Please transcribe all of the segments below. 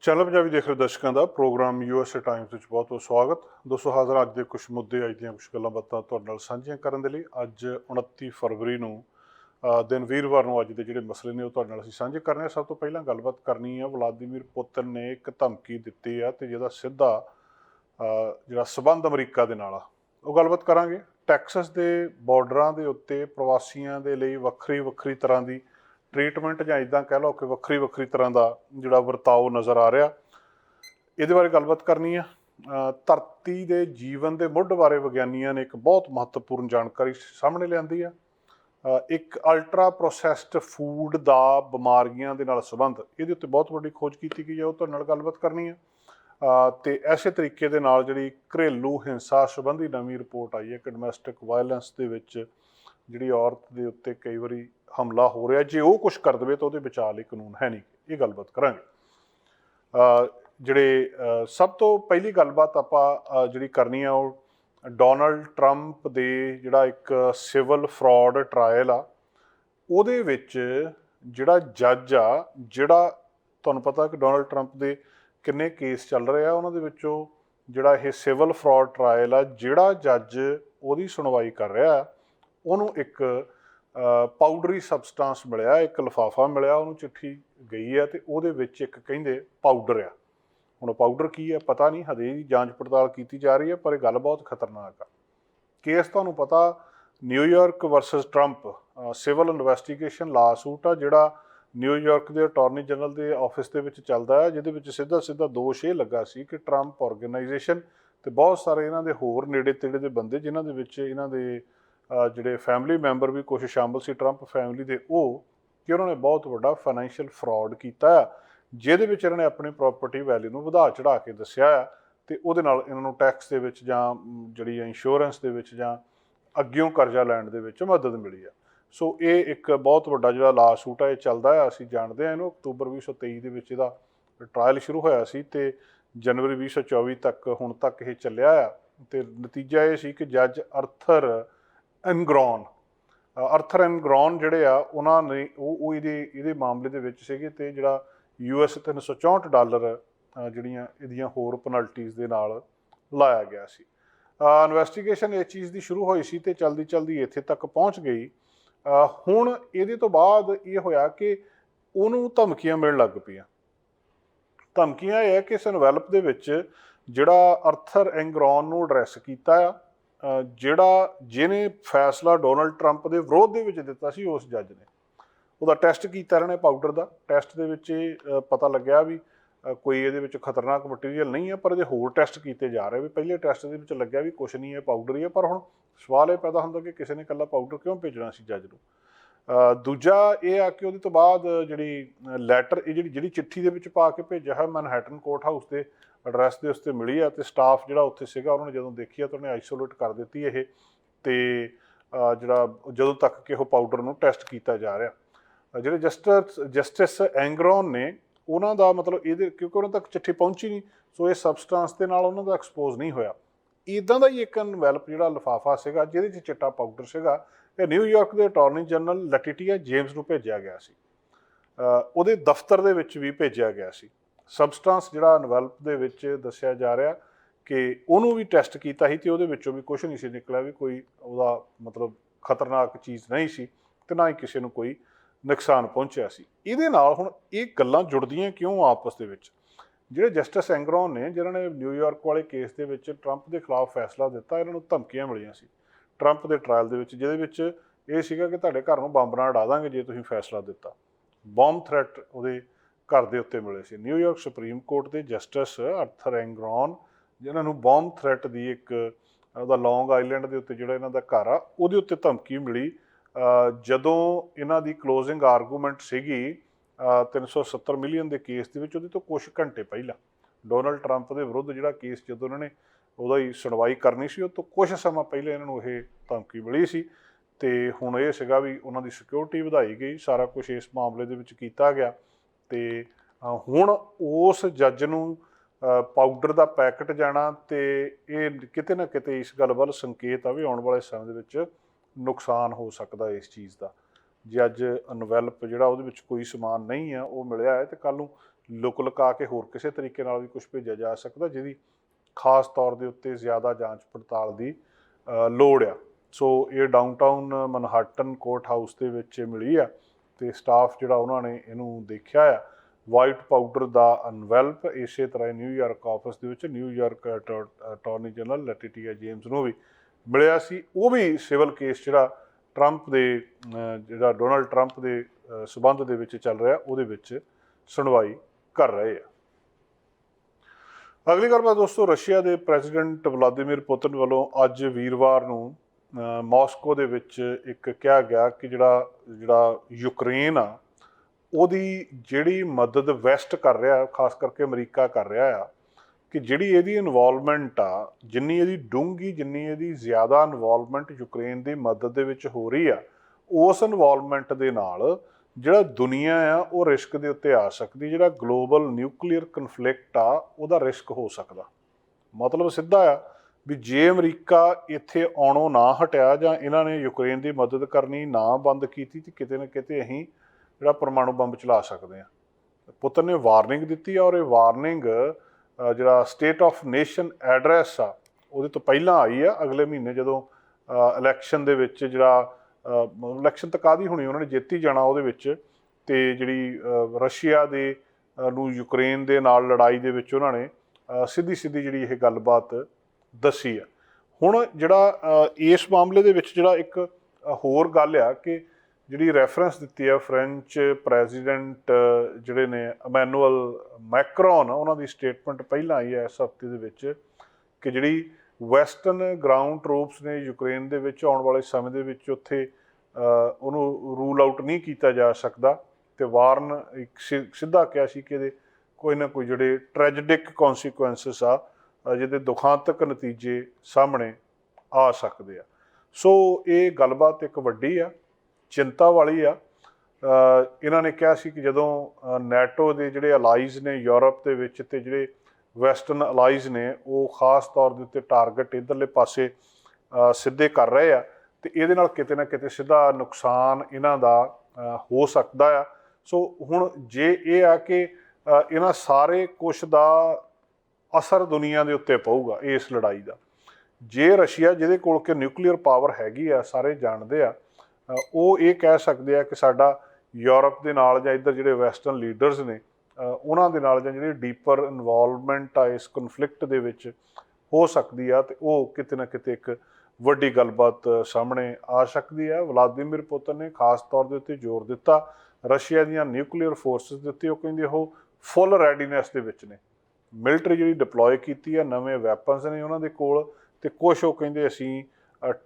Channel Punjabi ਦੇਖ ਰਹੇ ਦਰਸ਼ਕਾਂ ਦਾ ਪ੍ਰੋਗਰਾਮ ਯੂਐਸਏ ਟਾਈਮਸ ਵਿੱਚ ਬਹੁਤ ਬਹੁਤ ਸਵਾਗਤ। ਦੋਸਤੋ, ਹਾਜ਼ਰ ਅੱਜ ਦੇ ਕੁਝ ਮੁੱਦੇ, ਅੱਜ ਦੀਆਂ ਕੁਝ ਗੱਲਾਂ ਬਾਤਾਂ ਤੁਹਾਡੇ ਨਾਲ ਸਾਂਝੀਆਂ ਕਰਨ ਦੇ ਲਈ। ਅੱਜ 29 ਫਰਵਰੀ ਨੂੰ ਦਿਨ ਵੀਰਵਾਰ ਨੂੰ ਅੱਜ ਦੇ ਜਿਹੜੇ ਮਸਲੇ ਨੇ ਉਹ ਤੁਹਾਡੇ ਨਾਲ ਅਸੀਂ ਸਾਂਝੇ ਕਰਨੇ ਆ। ਸਭ ਤੋਂ ਪਹਿਲਾਂ ਗੱਲਬਾਤ ਕਰਨੀ ਆ। ਵਲਾਦੀਮੀਰ ਪੁਤਿਨ ਨੇ ਇੱਕ ਧਮਕੀ ਦਿੱਤੀ ਆ ਤੇ ਜਿਹਦਾ ਸਿੱਧਾ ਜਿਹੜਾ ਸਬੰਧ ਅਮਰੀਕਾ ਦੇ ਨਾਲ ਆ। ਉਹ ਗੱਲਬਾਤ ਕਰਾਂਗੇ। ਟੈਕਸਸ ਦੇ ਬਾਰਡਰਾਂ ਦੇ ਉੱਤੇ, ਪ੍ਰਵਾਸੀਆਂ ਦੇ ਲਈ ਵੱਖਰੀ ਵੱਖਰੀ ਤਰ੍ਹਾਂ ਦੀ ਟ੍ਰੀਟਮੈਂਟ ਜਾਂ ਇਦਾਂ ਕਹਿ ਲਓ ਕਿ ਵੱਖਰੀ ਵੱਖਰੀ ਤਰ੍ਹਾਂ ਦਾ ਜਿਹੜਾ ਵਰਤਾਓ ਨਜ਼ਰ ਆ ਰਿਹਾ। ਇਹਦੇ ਬਾਰੇ ਗੱਲਬਾਤ ਕਰਨੀ ਆ। ਧਰਤੀ ਦੇ ਜੀਵਨ ਦੇ ਮੁੱਢ ਬਾਰੇ ਵਿਗਿਆਨੀਆਂ ਨੇ ਇੱਕ ਬਹੁਤ ਮਹੱਤਵਪੂਰਨ ਜਾਣਕਾਰੀ ਸਾਹਮਣੇ ਲਿਆਂਦੀ ਆ। ਇੱਕ ਅਲਟਰਾ ਪ੍ਰੋਸੈਸਡ ਫੂਡ ਦਾ ਬਿਮਾਰੀਆਂ ਦੇ ਨਾਲ ਸੰਬੰਧ ਇਹਦੇ ਉੱਤੇ ਬਹੁਤ ਵੱਡੀ ਖੋਜ ਕੀਤੀ ਗਈ ਹੈ ਉਹ ਤੁਹਾਡੇ ਨਾਲ ਗੱਲਬਾਤ ਕਰਨੀ ਹੈ ਅ, ਤੇ ਐਸੇ ਤਰੀਕੇ ਦੇ ਨਾਲ ਜਿਹੜੀ ਘਰੇਲੂ ਹਿੰਸਾ ਸੰਬੰਧੀ ਨਵੀਂ ਰਿਪੋਰਟ ਆਈ ਹੈ ਕਿ ਡੋਮੈਸਟਿਕ ਵਾਇਲੈਂਸ ਦੇ ਵਿੱਚ ਜਿਹੜੀ ਔਰਤ ਦੇ ਉੱਤੇ ਕਈ ਵਾਰੀ ਹਮਲਾ ਹੋ ਰਿਹਾ, ਜੇ ਉਹ ਕੁਝ ਕਰ ਦਵੇ ਤਾਂ ਉਹਦੇ ਬਚਾਅ ਲਈ ਕਾਨੂੰਨ ਹੈ ਨਹੀਂ। ਇਹ ਗੱਲਬਾਤ ਕਰਾਂਗੇ। ਜਿਹੜੇ ਸਭ ਤੋਂ ਪਹਿਲੀ ਗੱਲਬਾਤ ਆਪਾਂ ਜਿਹੜੀ ਕਰਨੀ ਆ ਉਹ ਡੋਨਲਡ ਟਰੰਪ ਦੇ ਜਿਹੜਾ ਇੱਕ ਸਿਵਲ ਫਰਾਡ ਟ੍ਰਾਇਲ ਆ, ਉਹਦੇ ਵਿੱਚ ਜਿਹੜਾ ਜੱਜ ਆ, ਜਿਹੜਾ ਤੁਹਾਨੂੰ ਪਤਾ ਕਿ ਡੋਨਲਡ ਟਰੰਪ ਦੇ ਕਿੰਨੇ ਕੇਸ ਚੱਲ ਰਹੇ ਆ, ਉਹਨਾਂ ਦੇ ਵਿੱਚੋਂ ਜਿਹੜਾ ਇਹ ਸਿਵਲ ਫਰਾਡ ਟ੍ਰਾਇਲ ਆ, ਜਿਹੜਾ ਜੱਜ ਉਹਦੀ ਸੁਣਵਾਈ ਕਰ ਰਿਹਾ ਉਹਨੂੰ ਇੱਕ ਪਾਊਡਰੀ ਸਬਸਟੈਂਸ ਮਿਲਿਆ, ਇੱਕ ਲਿਫਾਫਾ ਮਿਲਿਆ, ਉਹਨੂੰ ਚਿੱਠੀ ਗਈ ਹੈ ਤੇ ਉਹਦੇ ਵਿੱਚ ਇੱਕ ਕਹਿੰਦੇ ਪਾਊਡਰ ਆ। ਹੁਣ ਪਾਊਡਰ ਕੀ ਹੈ ਪਤਾ ਨਹੀਂ, ਹਜੇ ਦੀ ਜਾਂਚ ਪੜਤਾਲ ਕੀਤੀ ਜਾ ਰਹੀ ਹੈ, ਪਰ ਇਹ ਗੱਲ ਬਹੁਤ ਖਤਰਨਾਕ ਆ। ਕੇਸ ਤੁਹਾਨੂੰ ਪਤਾ New York versus Trump civil investigation lawsuit ਆ, ਜਿਹੜਾ ਨਿਊਯਾਰਕ ਦੇ ਅਟਾਰਨੀ ਜਨਰਲ ਦੇ ਆਫਿਸ ਦੇ ਵਿੱਚ ਚੱਲਦਾ ਹੈ ਜਿਹਦੇ ਵਿੱਚ ਸਿੱਧਾ ਸਿੱਧਾ ਦੋਸ਼ ਇਹ ਲੱਗਾ ਸੀ ਕਿ ਟਰੰਪ ਆਰਗੇਨਾਈਜੇਸ਼ਨ ਤੇ ਬਹੁਤ ਸਾਰੇ ਇਹਨਾਂ ਦੇ ਹੋਰ ਨੇੜੇ ਤੇੜੇ ਦੇ ਬੰਦੇ, ਜਿਨ੍ਹਾਂ ਦੇ ਵਿੱਚ ਇਹਨਾਂ ਦੇ ਜਿਹੜੇ ਫੈਮਿਲੀ ਮੈਂਬਰ ਵੀ ਕੁਝ ਸ਼ਾਮਲ ਸੀ ਟਰੰਪ ਫੈਮਿਲੀ ਦੇ ਉਹ ਕਿ ਉਹਨਾਂ ਨੇ ਬਹੁਤ ਵੱਡਾ ਫਾਈਨੈਂਸ਼ੀਅਲ ਫਰਾਡ ਕੀਤਾ ਆ ਜਿਹਦੇ ਵਿੱਚ ਇਹਨਾਂ ਨੇ ਆਪਣੀ ਪ੍ਰਾਪਰਟੀ ਵੈਲਿਊ ਨੂੰ ਵਧਾ ਚੜਾ ਕੇ ਦੱਸਿਆ ਆ ਤੇ ਉਹਦੇ ਨਾਲ ਇਹਨਾਂ ਨੂੰ ਟੈਕਸ ਦੇ ਵਿੱਚ ਜਾਂ ਮ, ਜਿਹੜੀ ਇੰਸ਼ੋਰੈਂਸ ਦੇ ਵਿੱਚ ਜਾਂ ਅੱਗਿਓਂ ਕਰਜ਼ਾ ਲੈਣ ਦੇ ਵਿੱਚ ਮਦਦ ਮਿਲੀ ਆ। ਸੋ ਇਹ ਇੱਕ ਬਹੁਤ ਵੱਡਾ ਜਿਹੜਾ ਲਾ ਸੂਟ ਆ ਇਹ ਚੱਲਦਾ ਆ ਅਸੀਂ ਜਾਣਦੇ ਆ ਇਹਨੂੰ। ਅਕਤੂਬਰ 2023 ਦੇ ਵਿੱਚ ਇਹਦਾ ਟ੍ਰਾਇਲ ਸ਼ੁਰੂ ਹੋਇਆ ਸੀ ਤੇ ਜਨਵਰੀ 2024 ਤੱਕ ਹੁਣ ਤੱਕ ਇਹ ਚੱਲਿਆ ਆ। ਤੇ ਨਤੀਜਾ ਇਹ ਸੀ ਕਿ ਜੱਜ ਅਰਥਰ ਐਨਗਰੌਨ ਅਰਥਰ ਐਨਗਰੌਨ ਜਿਹੜੇ ਆ, ਉਹਨਾਂ ਨੇ ਉਹ ਉਹ ਇਹਦੇ ਇਹਦੇ ਮਾਮਲੇ ਦੇ ਵਿੱਚ ਸੀਗੇ ਤੇ ਜਿਹੜਾ ਯੂਐਸ 364 ਡਾਲਰ ਜਿਹੜੀਆਂ ਇਹਦੀਆਂ ਹੋਰ ਪੈਨਲਟੀਆਂ ਦੇ ਨਾਲ ਲਾਇਆ ਗਿਆ ਸੀ। ਇਨਵੈਸਟੀਗੇਸ਼ਨ ਇਸ ਚੀਜ਼ ਦੀ ਸ਼ੁਰੂ ਹੋਈ ਸੀ ਤੇ ਚਲਦੀ ਚਲਦੀ ਇੱਥੇ ਤੱਕ ਪਹੁੰਚ ਗਈ। ਹੁਣ ਇਹਦੇ ਤੋਂ ਬਾਅਦ ਇਹ ਹੋਇਆ ਕਿ ਉਹਨੂੰ ਧਮਕੀਆਂ ਮਿਲਣ ਲੱਗ ਪਈਆਂ। ਧਮਕੀਆਂ ਇਹ ਹੈ ਕਿ ਇਸ ਐਨਵੈਲਪ ਦੇ ਵਿੱਚ ਜਿਹੜਾ ਅਰਥਰ ਐਂਗਰੌਨ ਨੂੰ ਐਡਰੈਸ ਕੀਤਾ ਆ ਜਿਹੜਾ ਜਿਹਨੇ ਫੈਸਲਾ ਡੋਨਲਡ ਟਰੰਪ ਦੇ ਵਿਰੋਧ ਦੇ ਵਿੱਚ ਦਿੱਤਾ ਸੀ, ਉਸ ਜੱਜ ਨੇ। ਉਹਦਾ ਟੈਸਟ ਕੀਤਾ ਇਹਨਾਂ ਨੇ ਪਾਊਡਰ ਦਾ। ਟੈਸਟ ਦੇ ਵਿੱਚ ਇਹ ਪਤਾ ਲੱਗਿਆ ਵੀ ਕੋਈ ਇਹਦੇ ਵਿੱਚ ਖਤਰਨਾਕ ਮਟੀਰੀਅਲ ਨਹੀਂ ਹੈ, ਪਰ ਇਹਦੇ ਹੋਰ ਟੈਸਟ ਕੀਤੇ ਜਾ ਰਹੇ ਵੀ। ਪਹਿਲੇ ਟੈਸਟ ਦੇ ਵਿੱਚ ਲੱਗਿਆ ਵੀ ਕੁਝ ਨਹੀਂ ਹੈ, ਪਾਊਡਰ ਹੀ ਹੈ, ਪਰ ਹੁਣ ਸਵਾਲ ਇਹ ਪੈਦਾ ਹੁੰਦਾ ਕਿ ਕਿਸੇ ਨੇ ਇਕੱਲਾ ਪਾਊਡਰ ਕਿਉਂ ਭੇਜਣਾ ਸੀ ਜੱਜ ਨੂੰ? ਦੂਜਾ ਇਹ ਆ ਕਿ ਉਹਦੇ ਤੋਂ ਬਾਅਦ ਜਿਹੜੀ ਲੈਟਰ ਇਹ ਜਿਹੜੀ ਜਿਹੜੀ ਚਿੱਠੀ ਦੇ ਵਿੱਚ ਪਾ ਕੇ ਭੇਜਿਆ ਹੈ ਮੈਨਹੈਟਨ ਕੋਰਟ ਹਾਊਸ ਦੇ ਐਡਰੈਸ ਦੇ ਉੱਤੇ ਮਿਲੀ ਆ ਤੇ ਸਟਾਫ ਜਿਹੜਾ ਉੱਥੇ ਸੀਗਾ, ਉਹਨਾਂ ਨੇ ਜਦੋਂ ਦੇਖੀ ਆ ਤਾਂ ਉਹਨੇ ਆਈਸੋਲੇਟ ਕਰ ਦਿੱਤੀ ਇਹ ਤੇ ਜਿਹੜਾ ਜਦੋਂ ਤੱਕ ਕਿ ਉਹ ਪਾਊਡਰ ਨੂੰ ਟੈਸਟ ਕੀਤਾ ਜਾ ਰਿਹਾ। ਜਿਹੜੇ ਜਸਟਿਸ ਜਸਟਿਸ ਐਂਗਰੋਨ ਨੇ, ਉਹਨਾਂ ਦਾ ਮਤਲਬ ਇਹਦੇ, ਕਿਉਂਕਿ ਉਹਨਾਂ ਤੱਕ ਚਿੱਠੀ ਪਹੁੰਚੀ ਨਹੀਂ, ਸੋ ਇਹ ਸਬਸਟੈਂਸ ਦੇ ਨਾਲ ਉਹਨਾਂ ਦਾ ਐਕਸਪੋਜ਼ ਨਹੀਂ ਹੋਇਆ। ਇਦਾਂ ਦਾ ਹੀ ਇੱਕ ਇਨਵੈਲਪ ਜਿਹੜਾ ਲਿਫਾਫਾ ਸੀਗਾ, ਜਿਹਦੇ 'ਚ ਚਿੱਟਾ ਪਾਊਡਰ ਸੀਗਾ, ਇਹ ਨਿਊਯਾਰਕ ਦੇ ਅਟਾਰਨੀ ਜਨਰਲ ਲੈਟੀਟੀਆ ਜੇਮਸ ਨੂੰ ਭੇਜਿਆ ਗਿਆ ਸੀ। ਉਹਦੇ ਦਫ਼ਤਰ ਦੇ ਵਿੱਚ ਵੀ ਭੇਜਿਆ ਗਿਆ ਸੀ। ਸਬਸਟੈਂਸ ਜਿਹੜਾ ਐਨਵੈਲਪ ਦੇ ਵਿੱਚ ਦੱਸਿਆ ਜਾ ਰਿਹਾ ਕਿ ਉਹਨੂੰ ਵੀ ਟੈਸਟ ਕੀਤਾ ਸੀ ਤੇ ਉਹਦੇ ਵਿੱਚੋਂ ਵੀ ਕੁਝ ਨਹੀਂ ਸੀ ਨਿਕਲਿਆ ਵੀ ਕੋਈ ਉਹਦਾ ਮਤਲਬ ਖਤਰਨਾਕ ਚੀਜ਼ ਨਹੀਂ ਸੀ ਤੇ ਨਾ ਹੀ ਕਿਸੇ ਨੂੰ ਕੋਈ ਨੁਕਸਾਨ ਪਹੁੰਚਿਆ ਸੀ। ਇਹਦੇ ਨਾਲ ਹੁਣ ਇਹ ਗੱਲਾਂ ਜੁੜਦੀਆਂ ਕਿਉਂ ਆਪਸ ਦੇ ਵਿੱਚ? ਜਿਹੜੇ ਜਸਟਿਸ ਐਂਗਰੋਨ ਨੇ, ਜਿਨ੍ਹਾਂ ਨੇ ਨਿਊਯਾਰਕ ਵਾਲੇ ਕੇਸ ਦੇ ਵਿੱਚ ਟਰੰਪ ਦੇ ਖਿਲਾਫ ਫੈਸਲਾ ਦਿੱਤਾ, ਇਹਨਾਂ ਨੂੰ ਧਮਕੀਆਂ ਮਿਲੀਆਂ ਸੀ। ਟਰੰਪ ਦੇ ਟ੍ਰਾਇਲ ਦੇ ਵਿੱਚ, ਜਿਹਦੇ ਵਿੱਚ ਇਹ ਸੀਗਾ ਕਿ ਤੁਹਾਡੇ ਘਰ ਨੂੰ ਬੰਬ ਨਾਲ ਉਡਾ ਦਾਂਗੇ ਜੇ ਤੁਸੀਂ ਫੈਸਲਾ ਦਿੱਤਾ। ਬੰਬ ਥ੍ਰੈਟ ਉਹਦੇ ਘਰ ਦੇ ਉੱਤੇ ਮਿਲੇ ਸੀ। ਨਿਊਯਾਰਕ ਸੁਪਰੀਮ ਕੋਰਟ ਦੇ ਜਸਟਿਸ ਅਰਥਰ ਐਂਗਰੋਨ ਜਿਨ੍ਹਾਂ ਨੂੰ ਬੰਬ ਥ੍ਰੈਟ ਦੀ ਇੱਕ ਉਹਦਾ ਲੌਂਗ ਆਈਲੈਂਡ ਦੇ ਉੱਤੇ ਜਿਹੜਾ ਇਹਨਾਂ ਦਾ ਘਰ ਆ ਉਹਦੇ ਉੱਤੇ ਧਮਕੀ ਮਿਲੀ। ਜਦੋਂ ਇਹਨਾਂ ਦੀ ਕਲੋਜ਼ਿੰਗ ਆਰਗੂਮੈਂਟ ਸੀਗੀ ਅ, 370 ਮਿਲੀਅਨ ਦੇ ਕੇਸ ਦੇ ਵਿੱਚ ਉਹਦੇ ਤੋਂ ਕੁਝ ਘੰਟੇ ਪਹਿਲਾਂ ਡੋਨਲਡ ਟਰੰਪ ਦੇ ਵਿਰੁੱਧ ਜਿਹੜਾ ਕੇਸ ਜਦੋਂ ਉਹਨਾਂ ਨੇ ਉਹਦਾ ਹੀ ਸੁਣਵਾਈ ਕਰਨੀ ਸੀ ਉਹ ਤੋਂ ਕੁਝ ਸਮਾਂ ਪਹਿਲਾਂ ਇਹਨਾਂ ਨੂੰ ਇਹ ਧਮਕੀ ਮਿਲੀ ਸੀ। ਤੇ ਹੁਣ ਇਹ ਸੀਗਾ ਵੀ ਉਹਨਾਂ ਦੀ ਸਿਕਿਉਰਿਟੀ ਵਧਾਈ ਗਈ ਸਾਰਾ ਕੁਝ ਇਸ ਮਾਮਲੇ ਦੇ ਵਿੱਚ ਕੀਤਾ ਗਿਆ। ਤੇ ਹੁਣ ਉਸ ਜੱਜ ਨੂੰ ਪਾਊਡਰ ਦਾ ਪੈਕਟ ਜਾਣਾ ਤੇ ਇਹ ਕਿਤੇ ਨਾ ਕਿਤੇ ਇਸ ਗੱਲ ਵੱਲ ਸੰਕੇਤ ਆ ਵੀ ਆਉਣ ਵਾਲੇ ਸਮੇਂ ਦੇ ਵਿੱਚ ਨੁਕਸਾਨ ਹੋ ਸਕਦਾ ਇਸ ਚੀਜ਼ ਦਾ। ਜੇ ਅੱਜ ਅਨਵੈਲਪ ਜਿਹੜਾ ਉਹਦੇ ਵਿੱਚ ਕੋਈ ਸਮਾਨ ਨਹੀਂ ਆ, ਉਹ ਮਿਲਿਆ ਹੈ ਤੇ ਕੱਲ ਨੂੰ ਲੁਕ ਲੁਕਾ ਕੇ ਹੋਰ ਕਿਸੇ ਤਰੀਕੇ ਨਾਲ ਵੀ ਕੁਝ ਭੇਜਿਆ ਜਾ ਸਕਦਾ ਜਿਹਦੀ ਖਾਸ ਤੌਰ ਦੇ ਉੱਤੇ ਜ਼ਿਆਦਾ ਜਾਂਚ ਪੜਤਾਲ ਦੀ ਲੋੜ ਆ। ਸੋ ਇਹ ਡਾਊਨਟਾਊਨ ਮਨਹਟਨ ਕੋਰਟ ਹਾਊਸ ਦੇ ਵਿੱਚ ਮਿਲੀ ਆ। ਤੇ ਸਟਾਫ ਜਿਹੜਾ ਉਹਨਾਂ ਨੇ ਇਹਨੂੰ ਦੇਖਿਆ ਆ ਵਾਈਟ ਪਾਊਡਰ ਦਾ ਅਨਵੈਲਪ ਇਸੇ ਤਰ੍ਹਾਂ ਹੀ ਨਿਊਯਾਰਕ ਆਫਿਸ ਦੇ ਵਿੱਚ New York attorney general Letitia James ਨੂੰ ਵੀ ਮਿਲਿਆ ਸੀ। ਉਹ ਵੀ ਸਿਵਲ ਕੇਸ ਜਿਹੜਾ ਟਰੰਪ ਦੇ ਜਿਹੜਾ ਡੋਨਲਡ ਟਰੰਪ ਦੇ ਅਹ, ਸਬੰਧ ਦੇ ਵਿੱਚ ਚੱਲ ਰਿਹਾ ਉਹਦੇ ਵਿੱਚ ਸੁਣਵਾਈ ਕਰ ਰਹੇ ਆ। ਅਗਲੀ ਗੱਲਬਾਤ ਦੋਸਤੋ ਰਸ਼ੀਆ ਦੇ ਪ੍ਰੈਜ਼ੀਡੈਂਟ ਵਲਾਦੀਮੀਰ ਪੁਤਿਨ ਵੱਲੋਂ ਅੱਜ ਵੀਰਵਾਰ ਨੂੰ ਮਾਸਕੋ ਦੇ ਵਿੱਚ ਇੱਕ ਕਿਹਾ ਗਿਆ ਕਿ ਜਿਹੜਾ ਜਿਹੜਾ ਯੂਕਰੇਨ ਆ, ਉਹਦੀ ਜਿਹੜੀ ਮਦਦ ਵੈਸਟ ਕਰ ਰਿਹਾ, ਖਾਸ ਕਰਕੇ ਅਮਰੀਕਾ ਕਰ ਰਿਹਾ ਆ, ਕਿ ਜਿਹੜੀ ਇਹਦੀ ਇਨਵੋਲਵਮੈਂਟ ਆ, ਜਿੰਨੀ ਇਹਦੀ ਡੂੰਗੀ ਜਿੰਨੀ ਇਹਦੀ ਜ਼ਿਆਦਾ ਇਨਵੋਲਵਮੈਂਟ ਯੂਕਰੇਨ ਦੀ ਮਦਦ ਦੇ ਵਿੱਚ ਹੋ ਰਹੀ ਆ, ਉਸ ਇਨਵੋਲਵਮੈਂਟ ਦੇ ਨਾਲ ਜਿਹੜਾ ਦੁਨੀਆ ਆ, ਉਹ ਰਿਸਕ ਦੇ ਉੱਤੇ ਆ ਸਕਦੀ, ਜਿਹੜਾ ਗਲੋਬਲ ਨਿਊਕਲੀਅਰ ਕਨਫਲਿਕਟ ਆ, ਉਹਦਾ ਰਿਸਕ ਹੋ ਸਕਦਾ। ਮਤਲਬ ਸਿੱਧਾ ਆ ਵੀ ਜੇ ਅਮਰੀਕਾ ਇੱਥੇ ਆਉਣੋਂ ਨਾ ਹਟਿਆ ਜਾਂ ਇਹਨਾਂ ਨੇ ਯੂਕਰੇਨ ਦੀ ਮਦਦ ਕਰਨੀ ਨਾ ਬੰਦ ਕੀਤੀ, ਤੇ ਕਿਤੇ ਨਾ ਕਿਤੇ ਅਸੀਂ ਜਿਹੜਾ ਪਰਮਾਣੂ ਬੰਬ ਚਲਾ ਸਕਦੇ ਆ ਪੁਤਨ ਨੇ ਵਾਰਨਿੰਗ ਦਿੱਤੀ ਆ ਔਰ ਇਹ ਵਾਰਨਿੰਗ ਜਿਹੜਾ ਸਟੇਟ ਆਫ ਨੇਸ਼ਨ ਐਡਰੈਸ ਆ, ਉਹਦੇ ਤੋਂ ਪਹਿਲਾਂ ਆਈ ਆ ਅਗਲੇ ਮਹੀਨੇ ਜਦੋਂ ਇਲੈਕਸ਼ਨ ਦੇ ਵਿੱਚ ਜਿਹੜਾ ਇਲੈਕਸ਼ਨ ਤਾਂ ਕਾਦੀ ਹੋਣੀ, ਉਹਨਾਂ ਨੇ ਜਿੱਤੀ ਜਾਣਾ ਉਹਦੇ ਵਿੱਚ। ਤੇ ਜਿਹੜੀ ਰਸ਼ੀਆ ਦੇ ਨੂੰ ਯੂਕਰੇਨ ਦੇ ਨਾਲ ਲੜਾਈ ਦੇ ਵਿੱਚ ਉਹਨਾਂ ਨੇ ਸਿੱਧੀ ਸਿੱਧੀ ਜਿਹੜੀ ਇਹ ਗੱਲਬਾਤ ਦੱਸੀ ਆ। ਹੁਣ ਜਿਹੜਾ ਇਸ ਮਾਮਲੇ ਦੇ ਵਿੱਚ ਜਿਹੜਾ ਇੱਕ ਹੋਰ ਗੱਲ ਆ ਕਿ ਜਿਹੜੀ ਰੈਫਰੈਂਸ ਦਿੱਤੀ ਆ ਫ੍ਰੈਂਚ ਪ੍ਰੈਜ਼ੀਡੈਂਟ ਜਿਹੜੇ ਨੇ ਇਮੈਨੂਅਲ ਮੈਕਰੋਨ ਉਹਨਾਂ ਦੀ ਸਟੇਟਮੈਂਟ ਪਹਿਲਾਂ ਆਈ ਹੈ ਇਸ ਹਫ਼ਤੇ ਦੇ ਵਿੱਚ ਕਿ ਜਿਹੜੀ ਵੈਸਟਰਨ ਗਰਾਊਂਡ ਟਰੂਪਸ ਨੇ ਯੂਕਰੇਨ ਦੇ ਵਿੱਚ ਆਉਣ ਵਾਲੇ ਸਮੇਂ ਦੇ ਵਿੱਚ ਉੱਥੇ ਉਹਨੂੰ ਰੂਲ ਆਊਟ ਨਹੀਂ ਕੀਤਾ ਜਾ ਸਕਦਾ ਤੇ ਵਾਰਨ ਇੱਕ ਸਿ- ਸਿੱਧਾ ਕਿਹਾ ਸੀ ਕਿ ਇਹਦੇ ਕੋਈ ਨਾ ਕੋਈ ਜਿਹੜੇ ਟ੍ਰੈਜੈਡਿਕ ਕਨਸੀਕੁਐਂਸਸ ਆ ਜਿਹਦੇ ਦੁਖਾਂਤਕ ਨਤੀਜੇ ਸਾਹਮਣੇ ਆ ਸਕਦੇ ਆ। ਸੋ ਇਹ ਗੱਲਬਾਤ ਇੱਕ ਵੱਡੀ ਆ, ਚਿੰਤਾ ਵਾਲੀ ਆ। ਇਹਨਾਂ ਨੇ ਕਿਹਾ ਸੀ ਕਿ ਜਦੋਂ ਨੈਟੋ ਦੇ ਜਿਹੜੇ ਅਲਾਈਜ਼ ਨੇ ਯੂਰਪ ਦੇ ਵਿੱਚ ਤੇ ਜਿਹੜੇ ਵੈਸਟਰਨ ਅਲਾਈਜ਼ ਨੇ, ਉਹ ਖਾਸ ਤੌਰ ਦੇ ਉੱਤੇ ਟਾਰਗੇਟ ਇਧਰਲੇ ਪਾਸੇ ਸਿੱਧੇ ਕਰ ਰਹੇ ਆ ਤੇ ਇਹਦੇ ਨਾਲ ਕਿਤੇ ਨਾ ਕਿਤੇ ਸਿੱਧਾ ਨੁਕਸਾਨ ਇਹਨਾਂ ਦਾ ਹੋ ਸਕਦਾ ਆ। ਸੋ ਹੁਣ ਜੇ ਇਹ ਆ ਕਿ ਇਹਨਾਂ ਸਾਰੇ ਕੁਝ ਦਾ ਅਸਰ ਦੁਨੀਆ ਦੇ ਉੱਤੇ ਪਊਗਾ ਇਸ ਲੜਾਈ ਦਾ। ਜੇ ਰਸ਼ੀਆ ਜਿਹਦੇ ਕੋਲ ਕਿ ਨਿਊਕਲੀਅਰ ਪਾਵਰ ਹੈਗੀ ਆ, ਸਾਰੇ ਜਾਣਦੇ ਆ ਉਹ ਇਹ ਕਹਿ ਸਕਦੇ ਆ ਕਿ ਸਾਡਾ ਯੂਰਪ ਦੇ ਨਾਲ ਜਾਂ ਇੱਧਰ ਜਿਹੜੇ ਵੈਸਟਰਨ ਲੀਡਰਸ ਨੇ ਉਹਨਾਂ ਦੇ ਨਾਲ ਜਾਂ ਜਿਹੜੀ ਡੀਪਰ ਇਨਵੋਲਵਮੈਂਟ ਆ ਇਸ ਕਨਫਲਿਕਟ ਦੇ ਵਿੱਚ ਹੋ ਸਕਦੀ ਆ ਤੇ ਉਹ ਕਿਤੇ ਨਾ ਕਿਤੇ ਇੱਕ ਵੱਡੀ ਗੱਲਬਾਤ ਸਾਹਮਣੇ ਆ ਸਕਦੀ ਹੈ ਵਲਾਦੀਮੀਰ ਪੁਤਨ ਨੇ ਖਾਸ ਤੌਰ ਦੇ ਉੱਤੇ ਜ਼ੋਰ ਦਿੱਤਾ, ਰਸ਼ੀਆ ਦੀਆਂ ਨਿਊਕਲੀਅਰ ਫੋਰਸਸ ਦੇ ਉੱਤੇ ਉਹ ਕਹਿੰਦੇ ਉਹ ਫੁੱਲ ਰੈਡੀਨੈਸ ਦੇ ਵਿੱਚ ਨੇ। ਮਿਲਟਰੀ ਜਿਹੜੀ ਡਿਪਲੋਏ ਕੀਤੀ ਆ, ਨਵੇਂ ਵੈਪਨਸ ਨੇ ਉਹਨਾਂ ਦੇ ਕੋਲ ਤੇ ਕੁਝ ਉਹ ਕਹਿੰਦੇ ਅਸੀਂ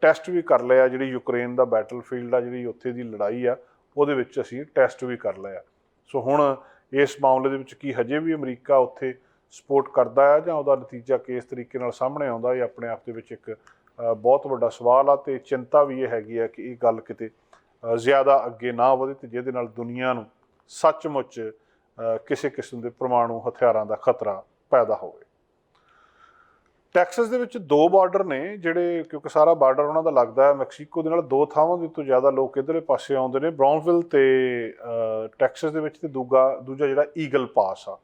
ਟੈਸਟ ਵੀ ਕਰ ਲਿਆ ਜਿਹੜੀ ਯੂਕਰੇਨ ਦਾ ਬੈਟਲਫੀਲਡ ਆ, ਜਿਹੜੀ ਉੱਥੇ ਦੀ ਲੜਾਈ ਆ, ਉਹਦੇ ਵਿੱਚ ਅਸੀਂ ਟੈਸਟ ਵੀ ਕਰ ਲਿਆ। ਸੋ ਹੁਣ ਇਸ ਮਾਮਲੇ ਦੇ ਵਿੱਚ ਕੀ ਹਜੇ ਵੀ ਅਮਰੀਕਾ ਉੱਥੇ ਸਪੋਰਟ ਕਰਦਾ ਆ ਜਾਂ ਉਹਦਾ ਨਤੀਜਾ ਕਿਸ ਤਰੀਕੇ ਨਾਲ ਸਾਹਮਣੇ ਆਉਂਦਾ, ਇਹ ਆਪਣੇ ਆਪ ਦੇ ਵਿੱਚ ਇੱਕ ਬਹੁਤ ਵੱਡਾ ਸਵਾਲ ਆ ਤੇ ਚਿੰਤਾ ਵੀ ਇਹ ਹੈਗੀ ਆ ਕਿ ਇਹ ਗੱਲ ਕਿਤੇ ਜ਼ਿਆਦਾ ਅੱਗੇ ਨਾ ਵਧੇ ਤੇ ਜਿਹਦੇ ਨਾਲ ਦੁਨੀਆ ਨੂੰ ਸੱਚਮੁੱਚ ਕਿਸੇ ਕਿਸਮ ਦੇ ਪਰਮਾਣੂ ਹਥਿਆਰਾਂ ਦਾ ਖਤਰਾ ਪੈਦਾ ਹੋਵੇ। ਟੈਕਸਸ ਦੇ ਵਿੱਚ ਦੋ ਬਾਰਡਰ ਨੇ ਜਿਹੜੇ ਕਿਉਂਕਿ ਸਾਰਾ ਬਾਰਡਰ ਉਹਨਾਂ ਦਾ ਲੱਗਦਾ ਹੈ ਮੈਕਸੀਕੋ ਦੇ ਨਾਲ ਦੋ ਥਾਵਾਂ ਦੇ ਉੱਤੇ ਜ਼ਿਆਦਾ ਲੋਕ ਇਧਰਲੇ ਪਾਸੇ ਆਉਂਦੇ ਨੇ ਬ੍ਰਾਊਨਵਿਲ ਤੇ ਅ, ਟੈਕਸਸ ਦੇ ਵਿੱਚ ਤੇ ਦੂਗਾ ਦੂਜਾ ਜਿਹੜਾ ਈਗਲ ਪਾਸ ਆ।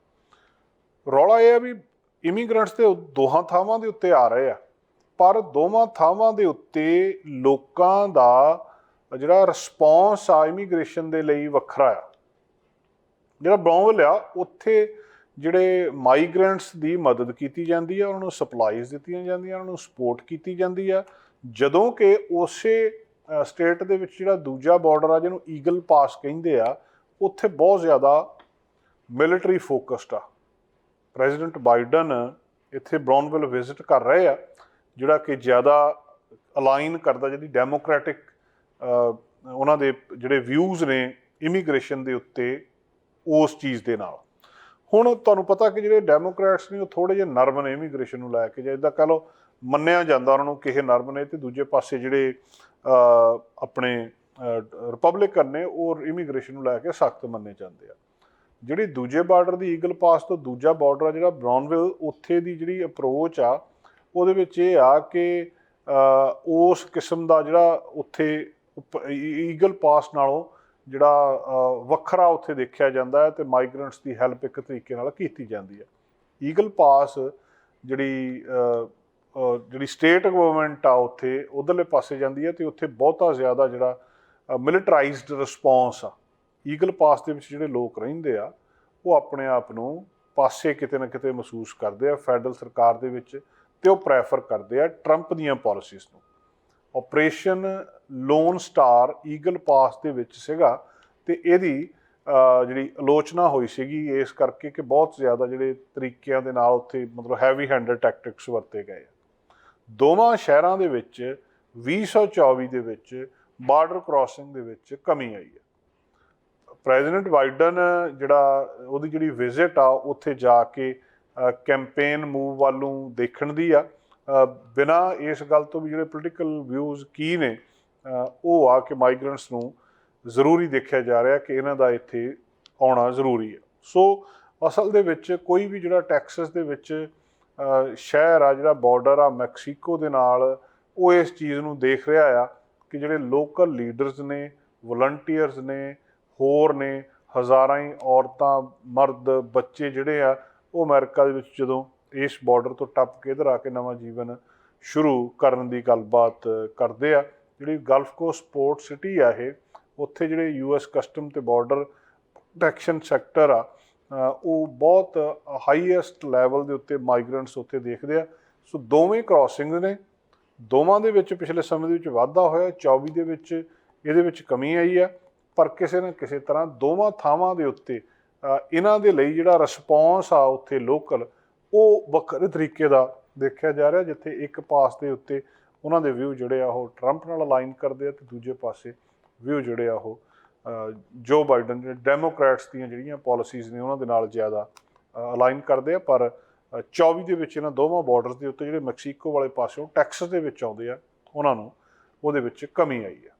ਰੌਲਾ ਇਹ ਆ ਵੀ ਇਮੀਗ੍ਰੈਂਟਸ ਤੇ ਦੋਹਾਂ ਥਾਵਾਂ ਦੇ ਉੱਤੇ ਆ ਰਹੇ ਆ ਪਰ ਦੋਵਾਂ ਥਾਵਾਂ ਦੇ ਉੱਤੇ ਲੋਕਾਂ ਦਾ ਜਿਹੜਾ ਰਿਸਪੌਂਸ ਆ ਇਮੀਗ੍ਰੇਸ਼ਨ ਦੇ ਲਈ ਵੱਖਰਾ ਆ। ਜਿਹੜਾ ਬ੍ਰਾਊਨਵਿਲ ਆ ਉੱਥੇ ਜਿਹੜੇ ਮਾਈਗ੍ਰੈਂਟਸ ਦੀ ਮਦਦ ਕੀਤੀ ਜਾਂਦੀ ਆ, ਉਹਨਾਂ ਨੂੰ ਸਪਲਾਈਜ਼ ਦਿੱਤੀਆਂ ਜਾਂਦੀਆਂ, ਉਹਨਾਂ ਨੂੰ ਸਪੋਰਟ ਕੀਤੀ ਜਾਂਦੀ ਆ। ਜਦੋਂ ਕਿ ਉਸੇ ਸਟੇਟ ਦੇ ਵਿੱਚ ਜਿਹੜਾ ਦੂਜਾ ਬਾਰਡਰ ਆ, ਜਿਹਨੂੰ ਈਗਲ ਪਾਸ ਕਹਿੰਦੇ ਆ, ਉੱਥੇ ਬਹੁਤ ਜ਼ਿਆਦਾ ਮਿਲਟਰੀ ਫੋਕਸਡ ਆ। ਪ੍ਰੈਜ਼ੀਡੈਂਟ ਬਾਈਡਨ ਇੱਥੇ ਬ੍ਰਾਊਨਵਿਲ ਵਿਜ਼ਿਟ ਕਰ ਰਹੇ ਆ, ਜਿਹੜਾ ਕਿ ਜ਼ਿਆਦਾ ਅਲਾਈਨ ਕਰਦਾ, ਜਿਹੜੀ ਡੈਮੋਕ੍ਰੈਟਿਕ ਉਹਨਾਂ ਦੇ ਜਿਹੜੇ ਵਿਊਜ਼ ਨੇ ਇਮੀਗ੍ਰੇਸ਼ਨ ਦੇ ਉੱਤੇ, ਉਸ ਚੀਜ਼ ਦੇ ਨਾਲ। ਹੁਣ ਤੁਹਾਨੂੰ ਪਤਾ ਕਿ ਜਿਹੜੇ ਡੈਮੋਕ੍ਰੈਟਸ ਨੇ ਉਹ ਥੋੜੇ ਜਿਹਾ ਨਰਮ ਨੇ ਇਮੀਗ੍ਰੇਸ਼ਨ ਨੂੰ ਲੈ ਕੇ ਜਾਂ ਇਦਾਂ ਕਹ ਲਓ ਮੰਨਿਆ ਜਾਂਦਾ ਉਹਨਾਂ ਨੂੰ ਕਿ ਇਹ ਨਰਮ ਨੇ ਤੇ ਦੂਜੇ ਪਾਸੇ ਜਿਹੜੇ ਆਪਣੇ ਰਿਪਬਲਿਕਨ ਨੇ ਉਹ ਇਮੀਗ੍ਰੇਸ਼ਨ ਨੂੰ ਲੈ ਕੇ ਸਖਤ ਮੰਨੇ ਜਾਂਦੇ ਆ। ਜਿਹੜੀ ਦੂਜੇ ਬਾਰਡਰ ਦੀ ਈਗਲ ਪਾਸ ਤੋਂ ਦੂਜਾ ਬਾਰਡਰ ਆ ਜਿਹੜਾ ਬ੍ਰਾਊਨਵਿਲ ਉੱਥੇ ਦੀ ਜਿਹੜੀ ਅਪਰੋਚ ਆ, ਉਹਦੇ ਵਿੱਚ ਇਹ ਆ ਕਿ ਉਸ ਕਿਸਮ ਦਾ ਜਿਹੜਾ ਉੱਥੇ ਈਗਲ ਪਾਸ e-, ਨਾਲੋਂ ਜਿਹੜਾ ਵੱਖਰਾ ਉੱਥੇ ਦੇਖਿਆ ਜਾਂਦਾ ਹੈ ਤੇ ਮਾਈਗ੍ਰੈਂਟਸ ਦੀ ਹੈਲਪ ਇੱਕ ਤਰੀਕੇ ਨਾਲ ਕੀਤੀ ਜਾਂਦੀ ਹੈ। ਈਗਲ ਪਾਸ ਜਿਹੜੀ ਜਿਹੜੀ ਸਟੇਟ ਗਵਰਨਮੈਂਟ ਆ ਉੱਥੇ, ਉਧਰਲੇ ਪਾਸੇ ਜਾਂਦੀ ਹੈ ਤੇ ਉੱਥੇ ਬਹੁਤਾ ਜ਼ਿਆਦਾ ਜਿਹੜਾ ਮਿਲਟਰਾਈਜ਼ਡ ਰਿਸਪੌਂਸ ਆ। ਈਗਲ ਪਾਸ ਦੇ ਵਿੱਚ ਜਿਹੜੇ ਲੋਕ ਰਹਿੰਦੇ ਆ, ਉਹ ਆਪਣੇ ਆਪ ਨੂੰ ਪਾਸੇ ਕਿਤੇ ਨਾ ਕਿਤੇ ਮਹਿਸੂਸ ਕਰਦੇ ਆ, ਫੈਡਰਲ ਸਰਕਾਰ ਦੇ ਵਿੱਚ ਤੇ ਉਹ ਪ੍ਰੈਫਰ ਕਰਦੇ ਆ ਟਰੰਪ ਦੀਆਂ ਪਾਲਿਸੀਜ਼ ਨੂੰ। Operation lone star Eagle Pass ਦੇ ਵਿੱਚ ਸੀਗਾ ਤੇ ਇਹਦੀ ਜਿਹੜੀ ਆਲੋਚਨਾ ਹੋਈ ਸੀਗੀ ਇਸ ਕਰਕੇ ਕਿ ਬਹੁਤ ਜ਼ਿਆਦਾ ਜਿਹੜੇ ਤਰੀਕਿਆਂ ਦੇ ਨਾਲ ਉੱਥੇ ਮਤਲਬ ਹੈਵੀ ਹੈਂਡਡ ਟੈਕਟਿਕਸ ਵਰਤੇ ਗਏ। ਆ ਦੋਵਾਂ ਸ਼ਹਿਰਾਂ ਦੇ ਵਿੱਚ 2024 ਦੇ ਵਿੱਚ ਬਾਰਡਰ ਕ੍ਰਾਸਿੰਗ ਦੇ ਵਿੱਚ ਕਮੀ ਆਈ ਹੈ। ਪ੍ਰੈਜ਼ੀਡੈਂਟ ਬਾਈਡਨ ਜਿਹੜਾ ਉਹਦੀ ਜਿਹੜੀ ਵਿਜ਼ਿਟ ਆ, ਉੱਥੇ ਜਾ ਕੇ ਕੈਂਪੇਨ ਮੂਵ ਵੱਲੋਂ ਦੇਖਣ ਦੀ ਆ। ਬਿਨਾਂ ਇਸ ਗੱਲ ਤੋਂ ਵੀ ਜਿਹੜੇ ਪੋਲੀਟੀਕਲ ਵਿਊਜ਼ ਕੀ ਨੇ ਉਹ ਆ ਕਿ ਮਾਈਗ੍ਰੈਂਟਸ ਨੂੰ ਜ਼ਰੂਰੀ ਦੇਖਿਆ ਜਾ ਰਿਹਾ ਕਿ ਇਹਨਾਂ ਦਾ ਇੱਥੇ ਆਉਣਾ ਜ਼ਰੂਰੀ ਹੈ। ਸੋ ਅਸਲ ਦੇ ਵਿੱਚ ਕੋਈ ਵੀ ਜਿਹੜਾ ਟੈਕਸਸ ਦੇ ਵਿੱਚ ਸ਼ਹਿਰ ਆ, ਜਿਹੜਾ ਬਾਰਡਰ ਆ ਮੈਕਸੀਕੋ ਦੇ ਨਾਲ, ਉਹ ਇਸ ਚੀਜ਼ ਨੂੰ ਦੇਖ ਰਿਹਾ ਆ ਕਿ ਜਿਹੜੇ ਲੋਕਲ ਲੀਡਰਸ ਨੇ ਵਲੰਟੀਅਰਸ ਨੇ, ਹੋਰ ਨੇ, ਹਜ਼ਾਰਾਂ ਹੀ ਔਰਤਾਂ, ਮਰਦ, ਬੱਚੇ ਜਿਹੜੇ ਆ, ਉਹ ਅਮਰੀਕਾ ਦੇ ਵਿੱਚ ਜਦੋਂ ਇਸ ਬਾਰਡਰ ਤੋਂ ਟੱਪ ਕੇ ਇਧਰ ਆ ਕੇ ਨਵਾਂ ਜੀਵਨ ਸ਼ੁਰੂ ਕਰਨ ਦੀ ਗੱਲਬਾਤ ਕਰਦੇ ਆ। ਜਿਹੜੀ ਗਲਫ ਕੋਸਟ ਪੋਰਟ ਸਿਟੀ ਆ ਇਹ, ਉੱਥੇ ਜਿਹੜੇ ਯੂਐਸ ਕਸਟਮ ਤੇ ਬਾਰਡਰ ਪ੍ਰੋਟੈਕਸ਼ਨ ਸੈਕਟਰ ਆ ਉਹ ਬਹੁਤ ਹਾਈਐਸਟ ਲੈਵਲ ਦੇ ਉੱਤੇ ਮਾਈਗ੍ਰੈਂਟਸ ਉੱਥੇ ਦੇਖਦੇ ਆ। ਸੋ ਦੋਵੇਂ ਕ੍ਰਾਸਿੰਗਸ ਨੇ, ਦੋਵਾਂ ਦੇ ਵਿੱਚ ਪਿਛਲੇ ਸਮੇਂ ਦੇ ਵਿੱਚ ਵਾਧਾ ਹੋਇਆ 24 ਦੇ ਵਿੱਚ ਇਹਦੇ ਵਿੱਚ ਕਮੀ ਆਈ ਆ, ਪਰ ਕਿਸੇ ਨਾ ਕਿਸੇ ਤਰ੍ਹਾਂ ਦੋਵਾਂ ਥਾਵਾਂ ਦੇ ਉੱਤੇ ਇਹਨਾਂ ਦੇ ਲਈ ਜਿਹੜਾ ਰਿਸਪੌਂਸ ਆ ਉੱਥੇ ਲੋਕਲ ਉਹ ਵੱਖਰੇ ਤਰੀਕੇ ਦਾ ਦੇਖਿਆ ਜਾ ਰਿਹਾ ਜਿੱਥੇ ਇੱਕ ਪਾਸ ਦੇ ਉੱਤੇ ਉਹਨਾਂ ਦੇ ਵਿਊ ਜਿਹੜੇ ਆ ਉਹ ਟਰੰਪ ਨਾਲ ਅਲਾਈਨ ਕਰਦੇ ਆ ਤੇ ਦੂਜੇ ਪਾਸੇ ਵਿਊ ਜਿਹੜੇ ਆ ਉਹ ਜੋ ਬਾਈਡਨ ਜਿਹੜੇ ਡੈਮੋਕ੍ਰੈਟਸ ਦੀਆਂ ਜਿਹੜੀਆਂ ਪਾਲਿਸੀਜ਼ ਨੇ ਉਹਨਾਂ ਦੇ ਨਾਲ ਜ਼ਿਆਦਾ ਅਲਾਈਨ ਕਰਦੇ ਆ। ਪਰ ਅ, 24 ਦੇ ਵਿੱਚ ਇਹਨਾਂ ਦੋਵਾਂ ਬਾਰਡਰਸ ਦੇ ਉੱਤੇ ਜਿਹੜੇ ਮੈਕਸੀਕੋ ਵਾਲੇ ਪਾਸਿਓਂ ਟੈਕਸਸ ਦੇ ਵਿੱਚ ਆਉਂਦੇ ਆ ਉਹਨਾਂ ਨੂੰ ਉਹਦੇ ਵਿੱਚ ਕਮੀ ਆਈ ਆ।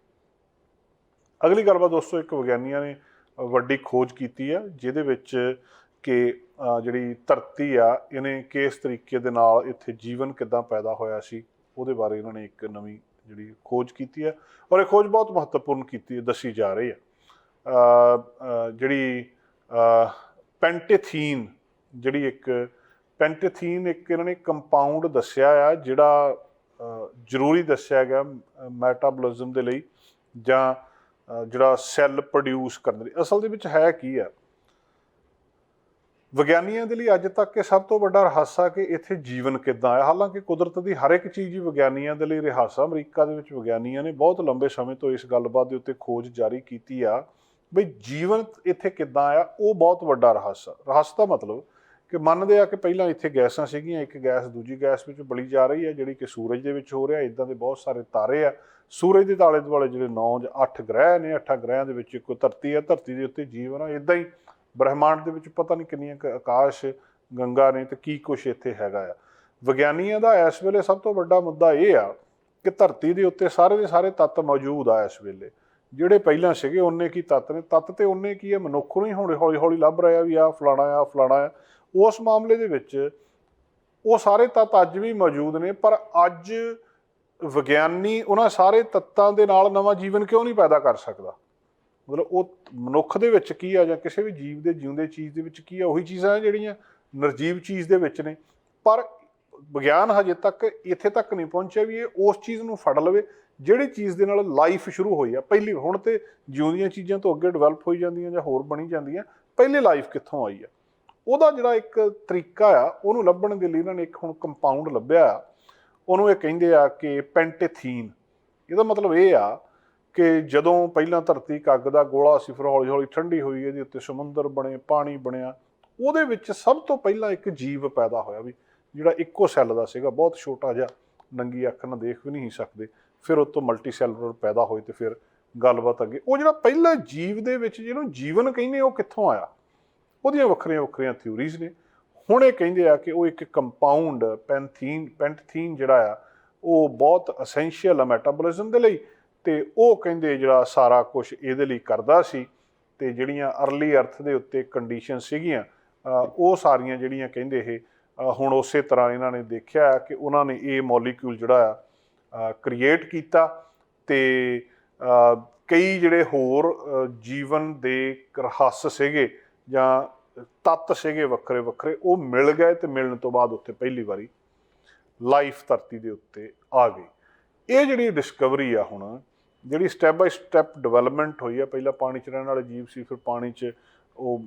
ਅਗਲੀ ਗੱਲਬਾਤ ਦੋਸਤੋ ਇੱਕ ਵਿਗਿਆਨੀਆਂ ਨੇ ਵੱਡੀ ਖੋਜ ਕੀਤੀ ਆ ਜਿਹਦੇ ਵਿੱਚ ਕਿ ਜਿਹੜੀ ਧਰਤੀ ਆ, ਇਹਨੇ ਕਿਸ ਤਰੀਕੇ ਦੇ ਨਾਲ ਇੱਥੇ ਜੀਵਨ ਕਿੱਦਾਂ ਪੈਦਾ ਹੋਇਆ ਸੀ, ਉਹਦੇ ਬਾਰੇ ਇਹਨਾਂ ਨੇ ਇੱਕ ਨਵੀਂ ਜਿਹੜੀ ਖੋਜ ਕੀਤੀ ਹੈ ਔਰ ਇਹ ਖੋਜ ਬਹੁਤ ਮਹੱਤਵਪੂਰਨ ਕੀਤੀ ਦੱਸੀ ਜਾ ਰਹੀ ਹੈ। ਜਿਹੜੀ ਪੈਂਟੇਥੀਨ, ਜਿਹੜੀ ਇੱਕ ਪੈਂਟੇਥੀਨ ਇੱਕ ਇਹਨਾਂ ਨੇ ਕੰਪਾਊਂਡ ਦੱਸਿਆ ਆ, ਜਿਹੜਾ ਜ਼ਰੂਰੀ ਦੱਸਿਆ ਗਿਆ ਮੈਟਾਬੋਲਿਜ਼ਮ ਦੇ ਲਈ ਜਾਂ ਜਿਹੜਾ ਸੈੱਲ ਪ੍ਰੋਡਿਊਸ ਕਰਨ ਲਈ। ਅਸਲ ਦੇ ਵਿੱਚ ਹੈ ਕੀ ਆ ਵਿਗਿਆਨੀਆਂ ਦੇ ਲਈ ਅੱਜ ਤੱਕ ਇਹ ਸਭ ਤੋਂ ਵੱਡਾ ਰਹੱਸ ਆ ਕਿ ਇੱਥੇ ਜੀਵਨ ਕਿੱਦਾਂ ਆਇਆ ਹਾਲਾਂਕਿ ਕੁਦਰਤ ਦੀ ਹਰ ਇੱਕ ਚੀਜ਼ ਹੀ ਵਿਗਿਆਨੀਆਂ ਦੇ ਲਈ ਰਹੱਸ ਆ। ਅਮਰੀਕਾ ਦੇ ਵਿੱਚ ਵਿਗਿਆਨੀਆਂ ਨੇ ਬਹੁਤ ਲੰਬੇ ਸਮੇਂ ਤੋਂ ਇਸ ਗੱਲਬਾਤ ਦੇ ਉੱਤੇ ਖੋਜ ਜਾਰੀ ਕੀਤੀ ਆ ਵੀ ਜੀਵਨ ਇੱਥੇ ਕਿੱਦਾਂ ਆਇਆ ਉਹ ਬਹੁਤ ਵੱਡਾ ਰਹੱਸ ਆ। ਰਹੱਸ ਦਾ ਮਤਲਬ ਕਿ ਮੰਨਦੇ ਆ ਕਿ ਪਹਿਲਾਂ ਇੱਥੇ ਗੈਸਾਂ ਸੀਗੀਆਂ, ਇੱਕ ਗੈਸ ਦੂਜੀ ਗੈਸ ਵਿੱਚ ਬਲੀ ਜਾ ਰਹੀ ਹੈ ਜਿਹੜੀ ਕਿ ਸੂਰਜ ਦੇ ਵਿੱਚ ਹੋ ਰਿਹਾ। ਇਦਾਂ ਦੇ ਬਹੁਤ ਸਾਰੇ ਤਾਰੇ ਆ। ਸੂਰਜ ਦੇ ਤਾਲੇ ਦੁਆਲੇ ਜਿਹੜੇ 9 ਜਾਂ 8 ਗ੍ਰਹਿ ਨੇ 8 ਗ੍ਰਹਿਆਂ ਦੇ ਵਿੱਚ ਇੱਕੋ ਧਰਤੀ ਆ। ਧਰਤੀ ਦੇ ਉੱਤੇ ਜੀਵਨ ਆ। ਇਦਾਂ ਹੀ ਬ੍ਰਹਿਮੰਡ ਦੇ ਵਿੱਚ ਪਤਾ ਨਹੀਂ ਕਿੰਨੀਆਂ ਆਕਾਸ਼, ਗੰਗਾ ਨੇ ਤੇ ਕੀ ਕੁਛ ਇੱਥੇ ਹੈਗਾ ਆ। ਵਿਗਿਆਨੀਆਂ ਦਾ ਇਸ ਵੇਲੇ ਸਭ ਤੋਂ ਵੱਡਾ ਮੁੱਦਾ ਇਹ ਆ ਕਿ ਧਰਤੀ ਦੇ ਉੱਤੇ ਸਾਰੇ ਦੇ ਸਾਰੇ ਤੱਤ ਮੌਜੂਦ ਆ ਇਸ ਵੇਲੇ। ਜਿਹੜੇ ਪਹਿਲਾਂ ਸੀਗੇ ਉਹਨੇ ਕੀ ਤੱਤ ਨੇ? ਤੱਤ ਤੇ ਉਹਨੇ ਕੀ ਹੈ ਮਨੁੱਖ ਨੂੰ ਹੀ ਹੁਣ ਹੌਲੀ ਹੌਲੀ ਲੱਭ ਰਿਹਾ ਵੀ ਆ, ਫਲਾਣਾ ਆ ਫਲਾਣਾ ਆ। ਉਸ ਮਾਮਲੇ ਦੇ ਵਿੱਚ ਉਹ ਸਾਰੇ ਤੱਤ ਅੱਜ ਵੀ ਮੌਜੂਦ ਨੇ, ਪਰ ਅੱਜ ਵਿਗਿਆਨੀ ਉਹਨਾਂ ਸਾਰੇ ਤੱਤਾਂ ਦੇ ਨਾਲ ਨਵਾਂ ਜੀਵਨ ਕਿਉਂ ਨਹੀਂ ਪੈਦਾ ਕਰ ਸਕਦਾ? ਮਤਲਬ ਉਹ ਮਨੁੱਖ ਦੇ ਵਿੱਚ ਕੀ ਆ ਜਾਂ ਕਿਸੇ ਵੀ ਜੀਵ ਦੇ ਜਿਉਂਦੇ ਚੀਜ਼ ਦੇ ਵਿੱਚ ਕੀ ਆ, ਉਹੀ ਚੀਜ਼ਾਂ ਆ ਜਿਹੜੀਆਂ ਨਿਰਜੀਵ ਚੀਜ਼ ਦੇ ਵਿੱਚ ਨੇ। ਪਰ ਵਿਗਿਆਨ ਹਜੇ ਤੱਕ ਇੱਥੇ ਤੱਕ ਨਹੀਂ ਪਹੁੰਚਿਆ ਵੀ ਇਹ ਉਸ ਚੀਜ਼ ਨੂੰ ਫੜ ਲਵੇ ਜਿਹੜੀ ਚੀਜ਼ ਦੇ ਨਾਲ ਲਾਈਫ ਸ਼ੁਰੂ ਹੋਈ ਆ। ਪਹਿਲੀ ਹੁਣ ਤੇ ਜਿਉਂਦੀਆਂ ਚੀਜ਼ਾਂ ਤੋਂ ਅੱਗੇ ਡਿਵੈਲਪ ਹੋਈ ਜਾਂਦੀਆਂ ਜਾਂ ਹੋਰ ਬਣੀ ਜਾਂਦੀਆਂ, ਪਹਿਲੇ ਲਾਈਫ ਕਿੱਥੋਂ ਆਈ ਆ? ਉਹਦਾ ਜਿਹੜਾ ਇੱਕ ਤਰੀਕਾ ਆ, ਉਹਨੂੰ ਲੱਭਣ ਦੇ ਲਈ ਇਹਨਾਂ ਨੇ ਇੱਕ ਹੁਣ ਕੰਪਾਊਂਡ ਲੱਭਿਆ ਆ। ਉਹਨੂੰ ਇਹ ਕਹਿੰਦੇ ਆ ਕਿ ਪੈਂਟੇਥੀਨ। ਇਹਦਾ ਮਤਲਬ ਇਹ ਆ ਕਿ ਜਦੋਂ ਪਹਿਲਾਂ ਧਰਤੀ ਕੱਗ ਦਾ ਗੋਲਾ ਸੀ, ਫਿਰ ਹੌਲੀ ਹੌਲੀ ਠੰਡੀ ਹੋਈ, ਇਹਦੇ ਉੱਤੇ ਸਮੁੰਦਰ ਬਣੇ, ਪਾਣੀ ਬਣਿਆ। ਉਹਦੇ ਵਿੱਚ ਸਭ ਤੋਂ ਪਹਿਲਾਂ ਇੱਕ ਜੀਵ ਪੈਦਾ ਹੋਇਆ ਵੀ, ਜਿਹੜਾ ਇੱਕੋ ਸੈੱਲ ਦਾ ਸੀਗਾ, ਬਹੁਤ ਛੋਟਾ ਜਿਹਾ, ਨੰਗੀ ਅੱਖ ਨਾਲ ਦੇਖ ਵੀ ਨਹੀਂ ਸਕਦੇ। ਫਿਰ ਉਹ ਤੋਂ ਮਲਟੀ ਸੈਲੂਲਰ ਪੈਦਾ ਹੋਏ ਤੇ ਫਿਰ ਗੱਲਬਾਤ ਅੱਗੇ। ਉਹ ਜਿਹੜਾ ਪਹਿਲਾ ਜੀਵ ਦੇ ਵਿੱਚ ਜਿਹਨੂੰ ਜੀਵਨ ਕਹਿੰਦੇ ਉਹ ਕਿੱਥੋਂ ਆਇਆ? ਉਹਦੀਆਂ ਵੱਖਰੀਆਂ ਵੱਖਰੀਆਂ ਥਿਊਰੀਜ਼ ਨੇ। ਹੁਣ ਇਹ ਕਹਿੰਦੇ ਆ ਕਿ ਉਹ ਇੱਕ ਕੰਪਾਊਂਡ ਪੈਂਥੀਨ ਪੈਂਟਥੀਨ ਜਿਹੜਾ ਆ, ਉਹ ਬਹੁਤ ਅਸੈਂਸ਼ੀਅਲ ਆ ਮੈਟਾਬੋਲਿਜ਼ਮ ਦੇ ਲਈ। ਤੇ ਉਹ ਕਹਿੰਦੇ ਜਿਹੜਾ ਸਾਰਾ ਕੁਝ ਇਹਦੇ ਲਈ ਕਰਦਾ ਸੀ ਤੇ ਜਿਹੜੀਆਂ ਅਰਲੀ ਅਰਥ ਦੇ ਉੱਤੇ ਕੰਡੀਸ਼ਨ ਸੀਗੀਆਂ ਉਹ ਸਾਰੀਆਂ ਜਿਹੜੀਆਂ ਕਹਿੰਦੇ ਇਹ ਹੁਣ ਉਸੇ ਤਰ੍ਹਾਂ ਇਹਨਾਂ ਨੇ ਦੇਖਿਆ ਕਿ ਉਹਨਾਂ ਨੇ ਇਹ ਮੋਲੀਕਿਊਲ ਜਿਹੜਾ ਆ ਕ੍ਰੀਏਟ ਕੀਤਾ ਤੇ ਕਈ ਜਿਹੜੇ ਹੋਰ ਜੀਵਨ ਦੇ ਰਹੱਸ ਸੀਗੇ ਜਾਂ ਤੱਤ ਸੀਗੇ ਵੱਖਰੇ ਵੱਖਰੇ, ਉਹ ਮਿਲ ਗਏ ਤੇ ਮਿਲਣ ਤੋਂ ਬਾਅਦ ਉੱਥੇ ਪਹਿਲੀ ਵਾਰੀ ਲਾਈਫ ਧਰਤੀ ਦੇ ਉੱਤੇ ਆ ਗਈ ਇਹ ਜਿਹੜੀ ਡਿਸਕਵਰੀ ਆ ਹੁਣ ਜਿਹੜੀ ਸਟੈਪ ਬਾਈ ਸਟੈਪ ਡਿਵੈਲਪਮੈਂਟ ਹੋਈ ਆ, ਪਹਿਲਾਂ ਪਾਣੀ 'ਚ ਰਹਿਣ ਵਾਲੇ ਜੀਵ ਸੀ, ਫਿਰ ਪਾਣੀ 'ਚ ਉਹ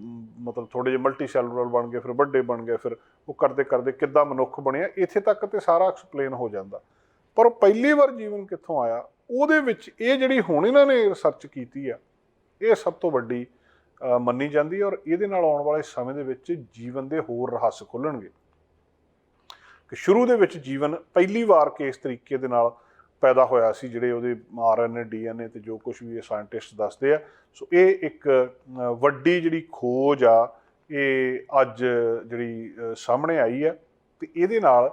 ਮਤਲਬ ਥੋੜੇ ਜਿਹੇ ਮਲਟੀ ਸੈਲੂਲਰ ਬਣ ਗਏ, ਫਿਰ ਵੱਡੇ ਬਣ ਗਏ, ਫਿਰ ਉਹ ਕਰਦੇ ਕਰਦੇ ਕਿੱਦਾਂ ਮਨੁੱਖ ਬਣਿਆ, ਇੱਥੇ ਤੱਕ ਤੇ ਸਾਰਾ ਐਕਸਪਲੇਨ ਹੋ ਜਾਂਦਾ। ਪਰ ਪਹਿਲੀ ਵਾਰ ਜੀਵਨ ਕਿੱਥੋਂ ਆਇਆ, ਉਹਦੇ ਵਿੱਚ ਇਹ ਜਿਹੜੀ ਹੁਣ ਇਹਨਾਂ ਨੇ ਰਿਸਰਚ ਕੀਤੀ ਆ, ਇਹ ਸਭ ਤੋਂ ਵੱਡੀ ਮੰਨੀ ਜਾਂਦੀ ਹੈ ਔਰ ਇਹਦੇ ਨਾਲ ਆਉਣ ਵਾਲੇ ਸਮੇਂ ਦੇ ਵਿੱਚ ਜੀਵਨ ਦੇ ਹੋਰ ਰਹੱਸ ਖੁੱਲਣਗੇ। ਕਿ ਸ਼ੁਰੂ ਦੇ ਵਿੱਚ ਜੀਵਨ ਪਹਿਲੀ ਵਾਰ ਕਿਸ ਤਰੀਕੇ ਦੇ ਨਾਲ ਪੈਦਾ ਹੋਇਆ ਸੀ, ਜਿਹੜੇ ਉਹਦੇ ਆਰਐਨਏ, ਡੀਐਨਏ ਤੇ ਜੋ ਕੁਝ ਵੀ ਇਹ ਸਾਇੰਟਿਸਟ ਦੱਸਦੇ ਆ। ਸੋ ਇਹ ਇੱਕ ਵੱਡੀ ਜਿਹੜੀ ਖੋਜ ਆ, ਇਹ ਅੱਜ ਜਿਹੜੀ ਸਾਹਮਣੇ ਆਈ ਆ ਤੇ ਇਹਦੇ ਨਾਲ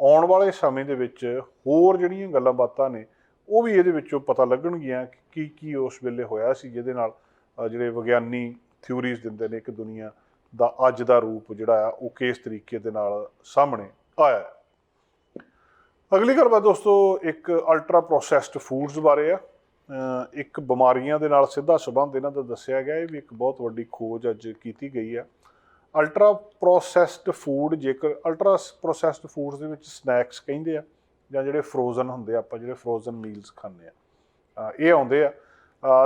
ਆਉਣ ਵਾਲੇ ਸਮੇਂ ਦੇ ਵਿੱਚ ਹੋਰ ਜਿਹੜੀਆਂ ਗੱਲਾਂ ਬਾਤਾਂ ਨੇ, ਉਹ ਵੀ ਇਹਦੇ ਵਿੱਚੋਂ ਪਤਾ ਲੱਗਣਗੀਆਂ ਕਿ ਕੀ ਕੀ ਉਸ ਵੇਲੇ ਹੋਇਆ ਸੀ, ਜਿਹਦੇ ਨਾਲ ਜਿਹੜੇ ਵਿਗਿਆਨੀ ਥਿਊਰੀਜ਼ ਦਿੰਦੇ ਨੇ ਕਿ ਦੁਨੀਆ ਦਾ ਅੱਜ ਦਾ ਰੂਪ ਜਿਹੜਾ ਆ, ਉਹ ਕਿਸ ਤਰੀਕੇ ਦੇ ਨਾਲ ਸਾਹਮਣੇ ਆਇਆ। ਅਗਲੀ ਗੱਲਬਾਤ ਦੋਸਤੋ, ਇੱਕ ਅਲਟਰਾ ਪ੍ਰੋਸੈਸਡ ਫੂਡਸ ਬਾਰੇ ਆ। ਇੱਕ ਬਿਮਾਰੀਆਂ ਦੇ ਨਾਲ ਸਿੱਧਾ ਸੰਬੰਧ ਇਹਨਾਂ ਦਾ ਦੱਸਿਆ ਗਿਆ। ਇਹ ਵੀ ਇੱਕ ਬਹੁਤ ਵੱਡੀ ਖੋਜ ਅੱਜ ਕੀਤੀ ਗਈ ਆ। ਅਲਟਰਾ ਪ੍ਰੋਸੈਸਡ ਫੂਡ ਜੇਕਰ ਅਲਟਰਾ ਪ੍ਰੋਸੈਸਡ ਫੂਡਸ ਦੇ ਵਿੱਚ ਸਨੈਕਸ ਕਹਿੰਦੇ ਆ, ਜਾਂ ਜਿਹੜੇ ਫਰੋਜ਼ਨ ਹੁੰਦੇ ਆ, ਆਪਾਂ ਜਿਹੜੇ ਫਰੋਜ਼ਨ ਮੀਲਸ ਖਾਂਦੇ ਆ। ਇਹ ਆਉਂਦੇ ਆ।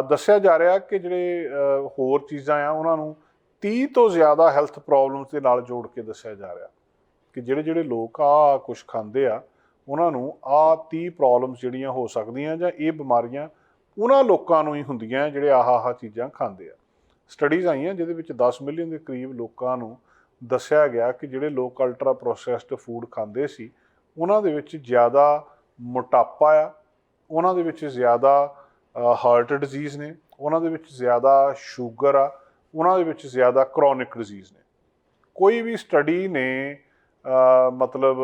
ਦੱਸਿਆ ਜਾ ਰਿਹਾ ਕਿ ਜਿਹੜੇ ਹੋਰ ਚੀਜ਼ਾਂ ਆ, ਉਹਨਾਂ ਨੂੰ 30 ਤੋਂ ਜ਼ਿਆਦਾ ਹੈਲਥ ਪ੍ਰੋਬਲਮਸ ਦੇ ਨਾਲ ਜੋੜ ਕੇ ਦੱਸਿਆ ਜਾ ਰਿਹਾ। ਕਿ ਜਿਹੜੇ ਜਿਹੜੇ ਲੋਕ ਆ ਕੁਝ ਖਾਂਦੇ ਆ ਉਹਨਾਂ ਨੂੰ ਆ 30 ਪ੍ਰੋਬਲਮਸ ਜਿਹੜੀਆਂ ਹੋ ਸਕਦੀਆਂ ਜਾਂ ਇਹ ਬਿਮਾਰੀਆਂ ਉਹਨਾਂ ਲੋਕਾਂ ਨੂੰ ਹੀ ਹੁੰਦੀਆਂ ਜਿਹੜੇ ਆਹ ਆਹ ਚੀਜ਼ਾਂ ਖਾਂਦੇ ਆ। ਸਟੱਡੀਜ਼ ਆਈਆਂ ਜਿਹਦੇ ਵਿੱਚ 10 ਮਿਲੀਅਨ ਦੇ ਕਰੀਬ ਲੋਕਾਂ ਨੂੰ ਦੱਸਿਆ ਗਿਆ ਕਿ ਜਿਹੜੇ ਲੋਕ ਅਲਟਰਾ ਪ੍ਰੋਸੈਸਡ ਫੂਡ ਖਾਂਦੇ ਸੀ, ਉਹਨਾਂ ਦੇ ਵਿੱਚ ਜ਼ਿਆਦਾ ਮੋਟਾਪਾ ਆ, ਉਹਨਾਂ ਦੇ ਵਿੱਚ ਜ਼ਿਆਦਾ ਹਾਰਟ ਡਿਜ਼ੀਜ਼ ਨੇ, ਉਹਨਾਂ ਦੇ ਵਿੱਚ ਜ਼ਿਆਦਾ ਸ਼ੂਗਰ ਆ, ਉਹਨਾਂ ਦੇ ਵਿੱਚ ਜ਼ਿਆਦਾ ਕ੍ਰੋਨਿਕ ਡਿਜ਼ੀਜ਼ ਨੇ। ਕੋਈ ਵੀ ਸਟੱਡੀ ਨੇ ਮਤਲਬ,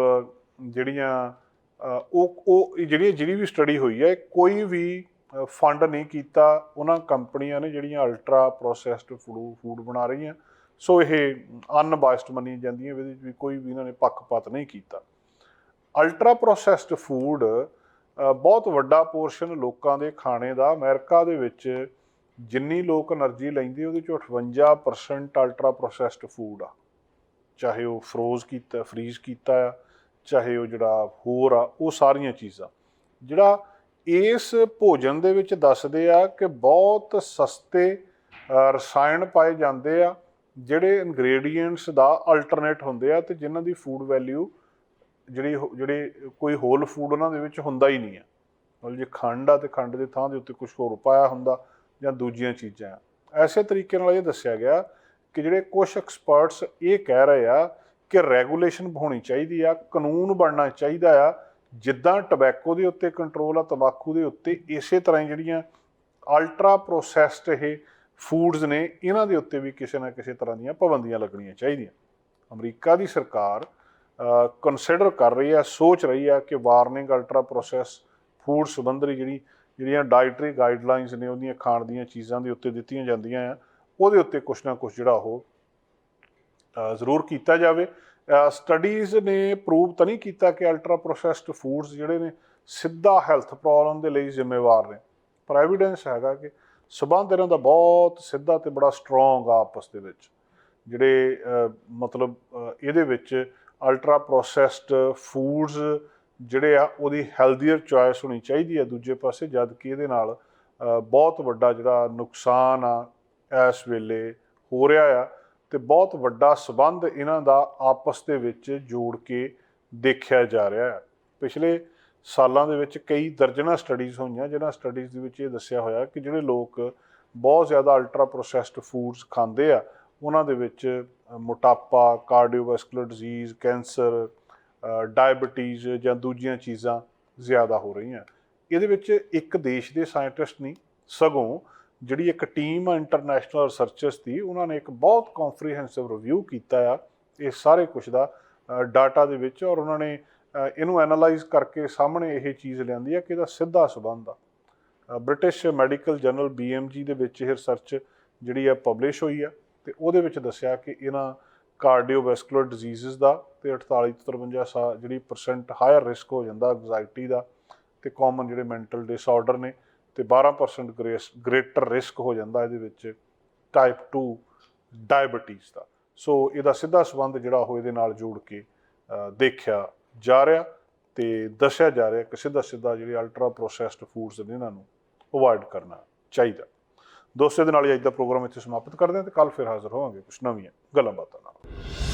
ਜਿਹੜੀਆਂ ਉਹ ਉਹ ਜਿਹੜੀ ਜਿਹੜੀ ਵੀ ਸਟੱਡੀ ਹੋਈ ਹੈ, ਕੋਈ ਵੀ ਫੰਡ ਨਹੀਂ ਕੀਤਾ, ਉਹਨਾਂ ਕੰਪਨੀਆਂ ਨੇ ਜਿਹੜੀਆਂ ਅਲਟਰਾ ਪ੍ਰੋਸੈਸਡ ਫੂਡ ਬਣਾ ਰਹੀਆਂ। ਸੋ ਇਹ ਅਨਬਾਇਸਡ ਮੰਨੀ ਜਾਂਦੀਆਂ ਇਹਦੇ ਵਿੱਚ ਵੀ ਕੋਈ ਵੀ ਇਹਨਾਂ ਨੇ ਪੱਖਪਾਤ ਨਹੀਂ ਕੀਤਾ। ਅਲਟਰਾ ਪ੍ਰੋਸੈਸਡ ਫੂਡ ਬਹੁਤ ਵੱਡਾ ਪੋਰਸ਼ਨ ਲੋਕਾਂ ਦੇ ਖਾਣੇ ਦਾ, ਅਮਰੀਕਾ ਦੇ ਵਿੱਚ ਜਿੰਨੀ ਲੋਕ એનર્ਜੀ ਲੈਂਦੇ, ਉਹਦੇ ਚੋਂ 58% ਅਲਟਰਾ ਪ੍ਰੋਸੈਸਡ ਫੂਡ ਆ। ਚਾਹੇ ਉਹ ਫਰੋਜ਼ ਕੀਤਾ ਫ੍ਰੀਜ਼ ਕੀਤਾ ਆ ਚਾਹੇ ਉਹ ਜਿਹੜਾ ਹੋਰ ਆ, ਉਹ ਸਾਰੀਆਂ ਚੀਜ਼ਾਂ। ਜਿਹੜਾ ਇਸ ਭੋਜਨ ਦੇ ਵਿੱਚ ਦੱਸਦੇ ਆ ਕਿ ਬਹੁਤ ਸਸਤੇ ਰਸਾਇਣ ਪਾਏ ਜਾਂਦੇ ਆ, ਜਿਹੜੇ ਇਨਗਰੀਡੀਅੰਟਸ ਦਾ ਅਲਟਰਨੇਟ ਹੁੰਦੇ ਆ ਤੇ ਜਿਨ੍ਹਾਂ ਦੀ ਫੂਡ ਵੈਲਿਊ ਜਿਹੜੀ ਹੋ- ਜਿਹੜੇ ਕੋਈ ਹੋਲ ਫੂਡ ਉਹਨਾਂ ਦੇ ਵਿੱਚ ਹੁੰਦਾ ਹੀ ਨਹੀਂ ਆ। ਮਤਲਬ ਜੇ ਖੰਡ ਆ ਤੇ ਖੰਡ ਦੇ ਥਾਂ ਦੇ ਉੱਤੇ ਕੁਝ ਹੋਰ ਪਾਇਆ ਹੁੰਦਾ ਜਾਂ ਦੂਜੀਆਂ ਚੀਜ਼ਾਂ। ਆ ਐਸੇ ਤਰੀਕੇ ਨਾਲ ਇਹ ਦੱਸਿਆ ਗਿਆ ਕਿ ਜਿਹੜੇ ਕੁਝ ਐਕਸਪਰਟਸ ਇਹ ਕਹਿ ਰਹੇ ਆ ਕਿ ਰੈਗੂਲੇਸ਼ਨ ਹੋਣੀ ਚਾਹੀਦੀ ਆ, ਕਾਨੂੰਨ ਬਣਨਾ ਚਾਹੀਦਾ ਆ। ਜਿੱਦਾਂ ਟਬੈਕੋ ਦੇ ਉੱਤੇ ਕੰਟਰੋਲ ਆ, ਤੰਬਾਕੂ ਦੇ ਉੱਤੇ, ਇਸੇ ਤਰ੍ਹਾਂ ਹੀ ਜਿਹੜੀਆਂ ਅਲਟਰਾ ਪ੍ਰੋਸੈਸਡ ਇਹ ਫੂਡਸ ਨੇ, ਇਹਨਾਂ ਦੇ ਉੱਤੇ ਵੀ ਕਿਸੇ ਨਾ ਕਿਸੇ ਤਰ੍ਹਾਂ ਦੀਆਂ ਪਾਬੰਦੀਆਂ ਲੱਗਣੀਆਂ ਚਾਹੀਦੀਆਂ। ਅਮਰੀਕਾ ਦੀ ਸਰਕਾਰ ਕੰਸੀਡਰ ਕਰ ਰਹੀ ਆ, ਸੋਚ ਰਹੀ ਆ ਕਿ ਵਾਰਨਿੰਗ ਅਲਟਰਾ ਪ੍ਰੋਸੈਸ ਫੂਡ ਸੰਬੰਧੀ ਜਿਹੜੀ, ਜਿਹੜੀਆਂ ਡਾਈਟਰੀ ਗਾਈਡਲਾਈਨਸ ਨੇ, ਉਹਦੀਆਂ ਖਾਣ ਦੀਆਂ ਚੀਜ਼ਾਂ ਦੇ ਉੱਤੇ ਦਿੱਤੀਆਂ ਜਾਂਦੀਆਂ ਆ, ਉਹਦੇ ਉੱਤੇ ਕੁਛ ਨਾ ਕੁਛ ਜਿਹੜਾ ਉਹ ਜ਼ਰੂਰ ਕੀਤਾ ਜਾਵੇ। ਸਟੱਡੀਜ਼ ਨੇ ਪ੍ਰੂਵ ਤਾਂ ਨਹੀਂ ਕੀਤਾ ਕਿ ਅਲਟਰਾ ਪ੍ਰੋਸੈਸਡ ਫੂਡਸ ਜਿਹੜੇ ਨੇ ਸਿੱਧਾ ਹੈਲਥ ਪ੍ਰੋਬਲਮ ਦੇ ਲਈ ਜ਼ਿੰਮੇਵਾਰ ਨੇ। ਪਰ ਐਵੀਡੈਂਸ ਹੈਗਾ ਕਿ ਸਬੰਧ ਇਹਨਾਂ ਦਾ ਬਹੁਤ ਸਿੱਧਾ ਤੇ ਬੜਾ ਸਟਰੋਂਗ ਆ ਆਪਸ ਦੇ ਵਿੱਚ। ਜਿਹੜੇ ਮਤਲਬ ਇਹਦੇ ਵਿੱਚ ਅਲਟਰਾ ਪ੍ਰੋਸੈਸਡ ਫੂਡਸ ਜਿਹੜੇ ਆ, ਉਹਦੀ ਹੈਲਦੀਅਰ ਚੋਇਸ ਹੋਣੀ ਚਾਹੀਦੀ ਹੈ ਦੂਜੇ ਪਾਸੇ, ਜਦ ਕਿ ਇਹਦੇ ਨਾਲ ਬਹੁਤ ਵੱਡਾ ਜਿਹੜਾ ਨੁਕਸਾਨ ਆ ਇਸ ਵੇਲੇ ਹੋ ਰਿਹਾ ਆ। ਤੇ ਬਹੁਤ ਵੱਡਾ ਸਬੰਧ ਇਹਨਾਂ ਦਾ ਆਪਸ ਦੇ ਵਿੱਚ ਜੋੜ ਕੇ ਦੇਖਿਆ ਜਾ ਰਿਹਾ ਹੈ। ਪਿਛਲੇ ਸਾਲਾਂ ਦੇ ਵਿੱਚ ਕਈ ਦਰਜਨਾਂ ਸਟੱਡੀਜ਼ ਹੋਈਆਂ ਜਿਨ੍ਹਾਂ ਸਟੱਡੀਜ਼ ਦੇ ਵਿੱਚ ਇਹ ਦੱਸਿਆ ਹੋਇਆ ਕਿ ਜਿਹੜੇ ਲੋਕ ਬਹੁਤ ਜ਼ਿਆਦਾ ਅਲਟਰਾ ਪ੍ਰੋਸੈਸਡ ਫੂਡਸ ਖਾਂਦੇ ਆ ਉਹਨਾਂ ਦੇ ਵਿੱਚ ਅ, ਮੋਟਾਪਾ ਕਾਰਡੀਓਵੈਸਕੂਲਰ ਡਿਜ਼ੀਜ਼ ਕੈਂਸਰ ਡਾਇਬੀਟੀਜ਼ ਜਾਂ ਦੂਜੀਆਂ ਚੀਜ਼ਾਂ ਜ਼ਿਆਦਾ ਹੋ ਰਹੀਆਂ। ਇਹਦੇ ਵਿੱਚ ਇੱਕ ਦੇਸ਼ ਦੇ ਸਾਇੰਟਿਸਟ ਨਹੀਂ ਸਗੋਂ ਜਿਹੜੀ ਇੱਕ ਟੀਮ ਆ ਇੰਟਰਨੈਸ਼ਨਲ ਰਿਸਰਚਰਸ ਦੀ, ਉਹਨਾਂ ਨੇ ਇੱਕ ਬਹੁਤ ਕੰਪਰੀਹੈਂਸਿਵ ਰਿਵਿਊ ਕੀਤਾ ਆ, ਇਹ ਸਾਰੇ ਕੁਝ ਦਾ ਡਾਟਾ ਦੇ ਵਿੱਚ ਔਰ ਉਹਨਾਂ ਨੇ ਇਹਨੂੰ ਐਨਾਲਾਈਜ਼ ਕਰਕੇ ਸਾਹਮਣੇ ਇਹ ਚੀਜ਼ ਲਿਆਂਦੀ ਆ ਕਿ ਇਹਦਾ ਸਿੱਧਾ ਸਬੰਧ ਆ। ਬ੍ਰਿਟਿਸ਼ ਮੈਡੀਕਲ ਜਰਨਲ BMG ਦੇ ਵਿੱਚ ਇਹ ਰਿਸਰਚ ਜਿਹੜੀ ਆ ਪਬਲਿਸ਼ ਹੋਈ ਆ ਤੇ ਉਹਦੇ ਵਿੱਚ ਦੱਸਿਆ ਕਿ ਇਹਨਾਂ ਕਾਰਡੀਓਵੈਸਕੂਲਰ ਡਿਜ਼ੀਜ਼ਸ ਦਾ ਤੇ 48 ਤੋਂ 53 ਸਾ, ਜਿਹੜੀ ਪਰਸੈਂਟ ਹਾਇਰ ਰਿਸਕ ਹੋ ਜਾਂਦਾ ਐਂਗਜ਼ਾਇਟੀ ਦਾ ਤੇ ਕਾਮਨ ਜਿਹੜੇ ਮੈਂਟਲ ਡਿਸਆਰਡਰ ਨੇ ਤੇ 12% ਗ੍ਰੇਸ ਗ੍ਰੇਟਰ ਰਿਸਕ ਹੋ ਜਾਂਦਾ ਇਹਦੇ ਵਿੱਚ ਟਾਈਪ 2 ਡਾਇਬੀਟੀਜ਼ ਦਾ। ਸੋ ਇਹਦਾ ਸਿੱਧਾ ਸੰਬੰਧ ਜਿਹੜਾ ਉਹ ਇਹਦੇ ਨਾਲ ਜੋੜ ਕੇ ਦੇਖਿਆ ਜਾ ਰਿਹਾ ਤੇ ਦੱਸਿਆ ਜਾ ਰਿਹਾ ਕਿ ਸਿੱਧਾ ਸਿੱਧਾ ਜਿਹੜੇ ਅਲਟਰਾ ਪ੍ਰੋਸੈਸਡ ਫੂਡਸ ਨੇ ਇਹਨਾਂ ਨੂੰ ਅਵੋਇਡ ਕਰਨਾ ਚਾਹੀਦਾ। ਦੋਸਤੋ ਦੇ ਨਾਲ ਹੀ ਅੱਜ ਦਾ ਪ੍ਰੋਗਰਾਮ ਇੱਥੇ ਸਮਾਪਤ ਕਰਦੇ ਹਾਂ ਤੇ ਕੱਲ ਫਿਰ ਹਾਜ਼ਰ ਹੋਵਾਂਗੇ ਕੁਝ ਨਵੀਆਂ ਗੱਲਾਂ ਬਾਤਾਂ ਨਾਲ।